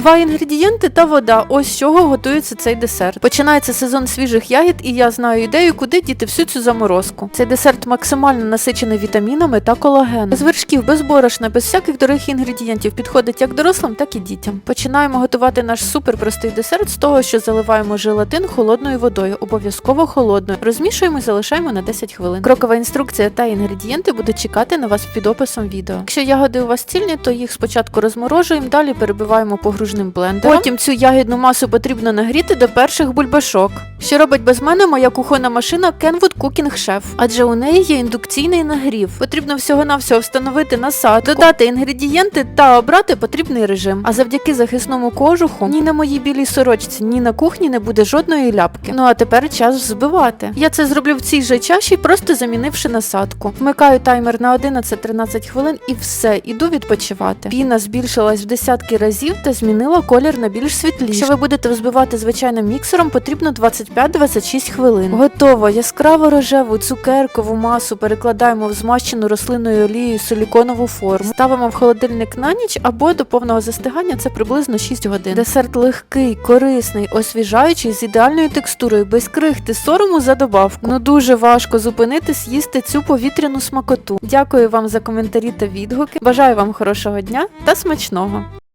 Два інгредієнти та вода. Ось з чого готується цей десерт. Починається сезон свіжих ягід, і я знаю ідею, куди діти всю цю заморозку. Цей десерт максимально насичений вітамінами та колагеном. Без вершків, без борошна, без всяких дорогих інгредієнтів підходить як дорослим, так і дітям. Починаємо готувати наш суперпростий десерт з того, що заливаємо желатин холодною водою, обов'язково холодною. Розмішуємо і залишаємо на 10 хвилин. Крокова інструкція та інгредієнти будуть чекати на вас під описом відео. Якщо ягоди у вас цільні, то їх спочатку розморожуємо, далі перебиваємо погружним блендером. Потім цю ягідну масу потрібно нагріти до перших бульбашок. Що робить без мене моя кухонна машина Kenwood Cooking Chef, адже у неї є індукційний нагрів. Потрібно всього-навсього встановити насадку, додати інгредієнти та обрати потрібний режим. А завдяки захисному кожуху ні на моїй білій сорочці, ні на кухні не буде жодної ляпки. Ну а тепер час взбивати. Я це зроблю в цій же чаші, просто замінивши насадку. Вмикаю таймер на 11-13 хвилин і все, іду відпочивати. Піна збільшилась в десятки разів та змінила колір на більш світліший. Якщо ви будете взбивати звичайним міксером, потрібно 25-26 хвилин. Готово. Яскраво рожеву цукеркову масу перекладаємо в змащену рослинною олією силіконову форму. Ставимо в холодильник на ніч або до повного застигання це приблизно 6 годин. Десерт легкий, корисний, освіжаючий з ідеальною текстурою, без крихти, сорому за добавку. Ну дуже важко зупинитись їсти цю повітряну смакоту. Дякую вам за коментарі та відгуки. Бажаю вам хорошого дня та смачного!